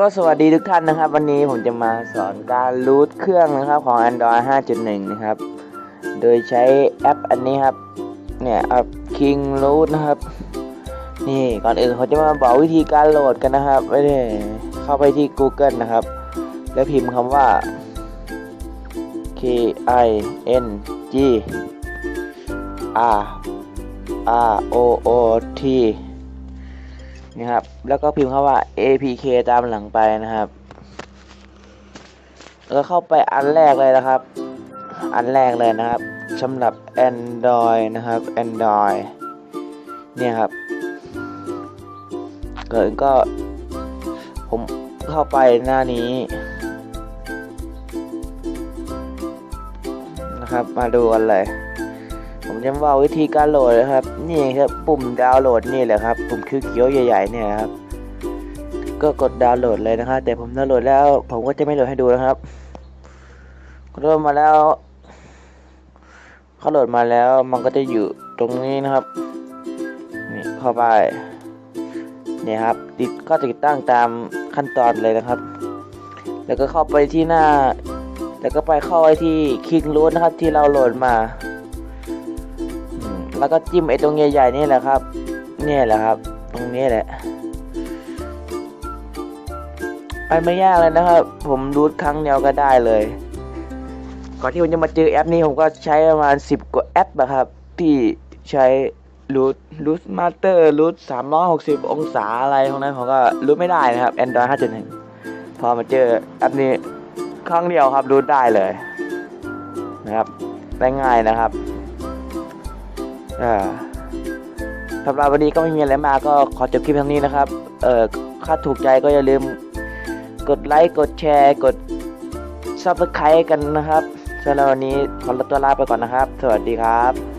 ก็สวัสดีทุกท่านนะครับ วันนี้ผมจะมาสอนการรูทเครื่องนะครับของ Android 5.1 นะครับ โดยใช้แอปอันนี้ครับ เนี่ยแอป King Root นะครับ นี่ก่อนอื่นเขาจะมาบอกวิธีการโหลดกันนะครับไม่ได้เข้าไปที่ Google นะครับ แล้วพิมพ์คำว่า K I N G R R O O T นะครับ แล้วก็พิมพ์คำว่า APK ตามหลังไปนะครับแล้วเข้าไปอันแรกเลยนะครับ อันแรกเลยนะครับสำหรับ Android นะครับ Android เนี่ยครับเกิดก็ผมเข้าไปหน้านี้นะครับ มาดูกันเลย ผมจะว่าวิธีการโหลดนะครับ นี่ครับปุ่มดาวน์โหลดนี่แหละครับ ปุ่มคิ้วใหญ่ ๆ เนี่ยครับ ก็กดดาวน์โหลดเลยนะครับแต่ผมดาวน์โหลดแล้ว ผมก็จะไม่โหลดให้ดูนะครับกดโหลดมาแล้วเขาโหลดมาแล้วมันก็จะอยู่ตรงนี้นะครับนี่เข้าไปนี่ครับ ติดก็ติดตั้งตามขั้นตอนเลยนะครับ แล้วก็เข้าไปที่หน้า แล้วก็ไปเข้าไว้ที่คลิกรูทนะครับที่เราโหลดมา แล้วก็จิ้มไอ้ตรงใหญ่ๆนี่แหละครับ เนี่ยแหละครับ ตรงนี้แหละมันไม่ยากเลยนะครับ ผมรูทครั้งเดียวก็ได้เลย ก่อนที่ผมจะมาเจอแอปนี้ผมก็ใช้ประมาณสิบกว่าแอปนะครับ ที่ใช้รูทรูทมาสเตอร์รูทสามร้อยหกสิบองศาอะไรพวกนั้นผมก็รูทไม่ได้นะครับ Android 5.1 พอมาเจอแอปนี้ครั้งเดียวครับรูทได้เลยนะครับ ได้ง่ายนะครับ สำหรับวันนี้ก็ไม่มีอะไรมากก็ขอจบคลิปเท่านี้นะครับ เออถ้าถูกใจก็อย่าลืมกดไลค์กดแชร์ กดซับสไครต์กันนะครับสำหรับวันนี้ขอตัวลาไปก่อนนะครับ สวัสดีครับ